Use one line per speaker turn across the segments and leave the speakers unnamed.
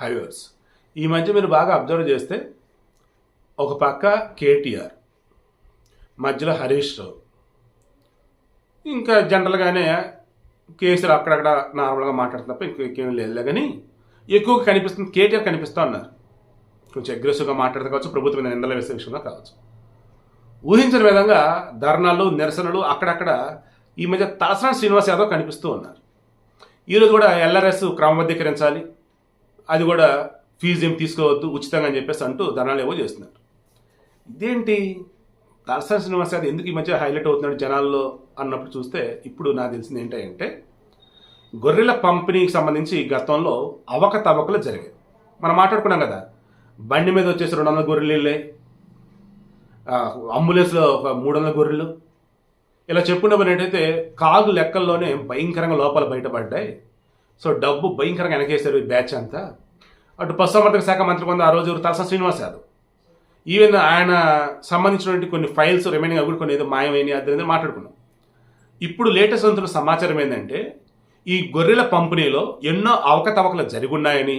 హైవర్స్ ఈ మధ్య మీరు బాగా అబ్జర్వ్ చేస్తే ఒక పక్క కేటీఆర్ మధ్యలో హరీష్ రావు. ఇంకా జనరల్గానే కేసీఆర్ అక్కడక్కడ నార్మల్గా మాట్లాడుతున్న తప్ప ఇంకేం లేదు కానీ ఎక్కువగా కనిపిస్తుంది కేటీఆర్ కనిపిస్తూ ఉన్నారు. కొంచెం అగ్రెసివ్గా మాట్లాడతా కావచ్చు ప్రభుత్వం మీద నిందలు వేసే విషయంలో కావచ్చు. ఊహించిన విధంగా ధర్నాలు నిరసనలు అక్కడక్కడ ఈ మధ్య తలసాని శ్రీనివాస్ యాదవ్ కనిపిస్తూ ఉన్నారు. ఈరోజు కూడా ఎల్ఆర్ఎస్ క్రమబద్ధీకరించాలి అది కూడా ఫీజు ఏం తీసుకోవద్దు ఉచితంగా అని చెప్పేసి అంటూ ధనాలు ఏవో చేస్తున్నారు. ఇదేంటి? దర్శన శ్రీనివాస్ యాదవ్ ఎందుకు ఈ మధ్య హైలైట్ అవుతున్నాడు జనాల్లో అన్నప్పుడు చూస్తే ఇప్పుడు నాకు తెలిసింది ఏంటంటే గొర్రెల పంపిణీకి సంబంధించి గతంలో అవకతవకలు జరిగాయి. మనం మాట్లాడుకున్నాం కదా బండి మీద వచ్చేసి రెండు వందల గొర్రెలు వెళ్ళాయి అంబులెన్స్లో ఒక మూడు వందల గొర్రెలు. ఇలా చెప్పుకున్నప్పుడు ఏంటైతే కాగు లెక్కల్లోనే భయంకరంగా లోపల బయటపడ్డాయి. సో డబ్బు భయంకరంగా వెనకేశారు ఈ బ్యాచ్ అంతా. అటు పశుసంవర్ధక శాఖ మంత్రి కొంత ఆ రోజు తలసా శ్రీనివాస్ యాదవ్. ఈవెన్ ఆయన సంబంధించినటువంటి కొన్ని ఫైల్స్ రిమైనింగ్ అవి కూడా కొన్ని ఏదో మాయమైనవి అది మాట్లాడుకున్నాం. ఇప్పుడు లేటెస్ట్ అందుతున్న సమాచారం ఏంటంటే ఈ గొర్రెల పంపిణీలో ఎన్నో అవకతవకలు జరిగి ఉన్నాయని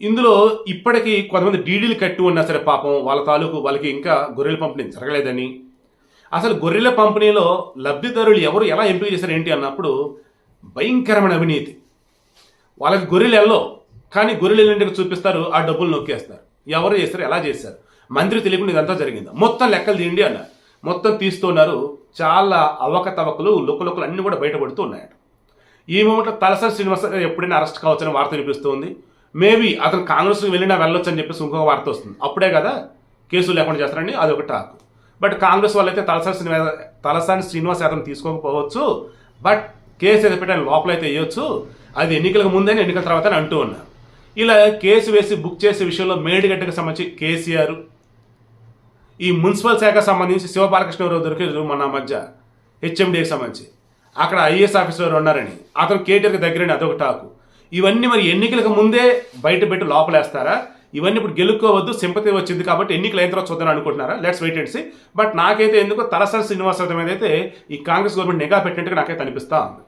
ఇందులో ఇప్పటికీ కొంతమంది డీడీలు కట్టి ఉన్నా సరే పాపం వాళ్ళ తాలూకు వాళ్ళకి ఇంకా గొర్రెల పంపిణీ జరగలేదని. అసలు గొర్రెల పంపిణీలో లబ్ధిదారులు ఎవరు ఎలా ఎంపిక చేశారు ఏంటి అన్నప్పుడు భయంకరమైన అవినీతి. వాళ్ళకి గొర్రెలు కానీ గొర్రెలు ఇంటికి చూపిస్తారు ఆ డబ్బులు నొక్కేస్తారు. ఎవరు చేస్తారు ఎలా చేశారు? మంత్రి తెలియకుండా ఇదంతా జరిగింది. మొత్తం లెక్కలు తీయండి అన్నారు మొత్తం తీస్తున్నారు చాలా అవకతవకలు లుక్కలుక్కలు అన్నీ కూడా బయటపడుతూ ఉన్నాయట. ఈ మూమెంట్లో తలసాని శ్రీనివాస గారు ఎప్పుడైనా అరెస్ట్ కావచ్చని వార్త వినిపిస్తుంది. మేబీ అతను కాంగ్రెస్కి వెళ్ళినా వెళ్ళొచ్చు అని చెప్పేసి ఇంకొక వార్త వస్తుంది. అప్పుడే కదా కేసులు లేకుండా చేస్తారని అది ఒక టాక్. బట్ కాంగ్రెస్ వాళ్ళైతే తలసాని శ్రీనివాస తలసాని శ్రీనివాస్ యాదవ్ తీసుకోకపోవచ్చు. బట్ కేసు ఏదో పెట్టాలి లోపలైతే వేయొచ్చు. అది ఎన్నికలకు ముందని ఎన్నికల తర్వాత అని అంటూ ఉన్నారు ఇలా కేసు వేసి బుక్ చేసే విషయంలో మేడిగడ్డకు సంబంధించి కేసీఆర్ ఈ మున్సిపల్ శాఖ సంబంధించి శివబాలకృష్ణరావు దొరికారు మన మధ్య హెచ్ఎండికి సంబంధించి. అక్కడ ఐఏఎస్ ఆఫీసర్ ఉన్నారని. అతను కేటీఆర్కి దగ్గరని అదొక టాకు. ఇవన్నీ మరి ఎన్నికలకు ముందే బయట పెట్టి లోపలేస్తారా? ఇవన్నీ ఇప్పుడు గెలుక్కోవద్దు సింపతి వచ్చింది కాబట్టి ఎన్నికలు అయిన తర్వాత చూద్దాం అనుకుంటున్నారా? Let's wait and see but నాకైతే ఎందుకో తలసాని శ్రీనివాసరావు మీద అయితే ఈ కాంగ్రెస్ గవర్నమెంట్ నిఘా పెట్టినట్టుగా నాకైతే అనిపిస్తా ఉంది.